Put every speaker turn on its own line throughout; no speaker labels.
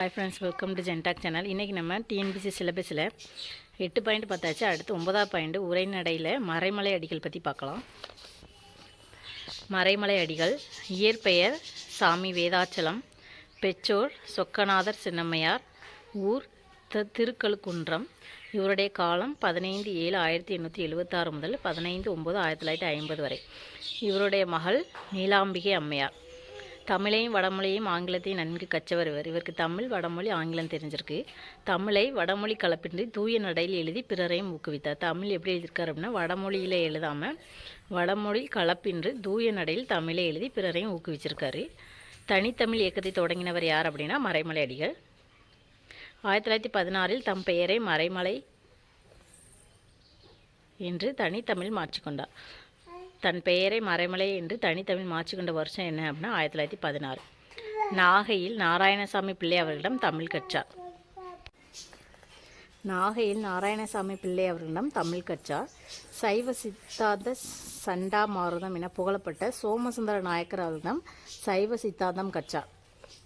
Hi friends welcome to ஜென்டாக் channel இன்றைக்கி நம்ம டிஎன்பிசி சிலபஸில் எட்டு பாயிண்ட் பார்த்தாச்சு. அடுத்து ஒன்பதாவது பாயிண்ட் உரைநடையில் மறைமலை அடிகள் பற்றி பார்க்கலாம். மறைமலை அடிகள் இயற்பெயர் சாமி வேதாச்சலம் பெற்றோர் சொக்கநாதர் சின்னம்மையார் ஊர் த திருக்கழுக்குன்றம். இவருடைய காலம் பதினைந்து ஏழு ஆயிரத்தி எண்ணூற்றி எழுபத்தாறு முதல் பதினைந்து ஒம்பது ஆயிரத்தி தொள்ளாயிரத்தி ஐம்பது வரை. இவருடைய மகள் நீலாம்பிகை அம்மையார். தமிழையும் வடமொழியும் ஆங்கிலத்தையும் நன்கு கற்றவர் இவர் இவருக்கு தமிழ் வடமொழி ஆங்கிலம் தெரிஞ்சிருக்கு. தமிழை வடமொழி கலப்பின்றி தூய நடையில் எழுதி பிறரையும் ஊக்குவித்தார். தமிழ் எப்படி எழுதியிருக்கார் அப்படின்னா வடமொழியில் எழுதாமல் வடமொழி கலப்பின்றி தூய நடையில் தமிழை எழுதி பிறரையும் ஊக்குவிச்சிருக்காரு. தனித்தமிழ் இயக்கத்தை தொடங்கினவர் யார் அப்படின்னா மறைமலை அடிகள் ஆயிரத்தி தொள்ளாயிரத்தி பதினாறில் தம் பெயரை மறைமலை என்று தனித்தமிழ் மாற்றிக்கொண்டார். தன் பெயரை மறைமலை என்று தனித்தமிழ் மாற்றிக்கொண்ட வருஷம் என்ன அப்படின்னா ஆயிரத்தி தொள்ளாயிரத்தி பதினாறு. நாகையில் நாராயணசாமி பிள்ளை அவர்களிடம் தமிழ் கற்றார். நாகையில் நாராயணசாமி பிள்ளை அவர்களிடம் தமிழ் கற்றார். சைவ சித்தாந்த சண்டா மாருதம் என புகழப்பட்ட சோமசுந்தர நாயக்கர் அவர்களிடம் சைவ சித்தாந்தம் கற்றார்.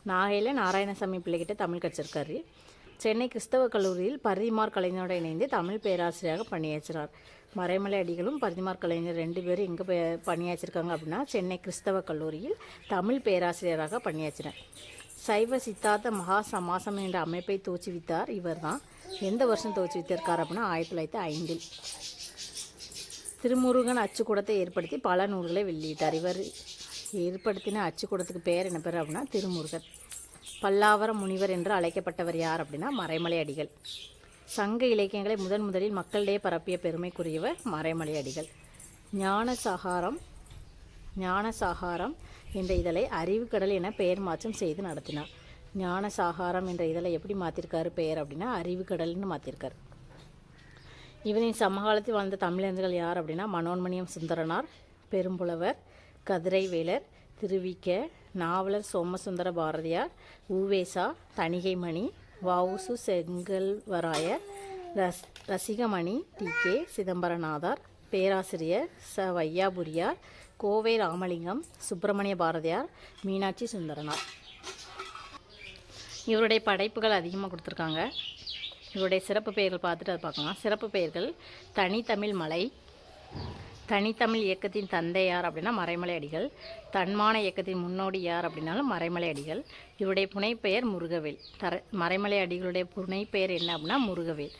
நாகையில் நாராயணசாமி பிள்ளைகிட்ட தமிழ் கற்றிருக்காரு சென்னை கிறிஸ்தவ கல்லூரியில் பரிதிமார் கலைஞரோடு இணைந்து தமிழ் பேராசிரியராக பணியாற்றினார். மறைமலை அடிகளும் பரிதிமார் கலைஞர் ரெண்டு பேரும் எங்கே பே பணியாற்றிருக்காங்க அப்படின்னா சென்னை கிறிஸ்தவ கல்லூரியில் தமிழ் பேராசிரியராக பணியாற்றினார். சைவ சித்தார்த்த மகா சமாசம் என்ற அமைப்பை தோற்றுவித்தார் இவர்தான். எந்த வருஷம் தோற்றுவித்திருக்கார் அப்படின்னா ஆயிரத்தி தொள்ளாயிரத்தி ஐந்தில். திருமுருகன் அச்சுக்கூடத்தை ஏற்படுத்தி பல நூல்களை வெளியிட்டார். இவர் ஏற்படுத்தின அச்சுக்கூடத்துக்கு பேர் என்ன பேர் அப்படின்னா திருமுருகன். பல்லாவர முனிவர் என்று அழைக்கப்பட்டவர் யார் அப்படின்னா மறைமலை அடிகள். சங்க இலக்கியங்களை முதன் முதலில் மக்களிடையே பரப்பிய பெருமைக்குரியவர் மறைமலை அடிகள். ஞான சகாரம் ஞான சாகாரம் என்ற இதழை அறிவுக்கடல் என பெயர் மாற்றம் செய்து நடத்தினார். ஞான சாகாரம் என்ற இதழை எப்படி மாற்றிருக்காரு பெயர் அப்படின்னா அறிவுக்கடல்னு மாற்றிருக்காரு இவரின் சமகாலத்தில் வாழ்ந்த தமிழர்கள் யார் அப்படின்னா மனோன்மணியம் சுந்தரனார் பெரும்புலவர் கதிரை வேலர் திருவிக்க நாவலர் சோமசுந்தர பாரதியார் ஊவேசா தணிகைமணி வவுசு செங்கல்வராயர் ரஸ் ரசிகமணி டி. கே. சிதம்பரநாதார் பேராசிரியர் ச. வையாபுரியார் கோவை ராமலிங்கம் சுப்பிரமணிய பாரதியார் மீனாட்சி சுந்தரனார். இவருடைய படைப்புகள் அதிகமாக கொடுத்துருக்காங்க. இவருடைய சிறப்பு பெயர்கள் பார்த்துட்டு அதை பார்க்கலாம். சிறப்பு பெயர்கள் தனித்தமிழ் மலை தனித்தமிழ் இயக்கத்தின் தந்தை யார் அப்படின்னா மறைமலை அடிகள் தன்மான இயக்கத்தின் முன்னோடி யார் அப்படின்னாலும் மறைமலை அடிகள் இவருடைய புனைப்பெயர் முருகவேல். தர மறைமலை அடிகளுடைய புனைப்பெயர் என்ன அப்படின்னா முருகவேல்.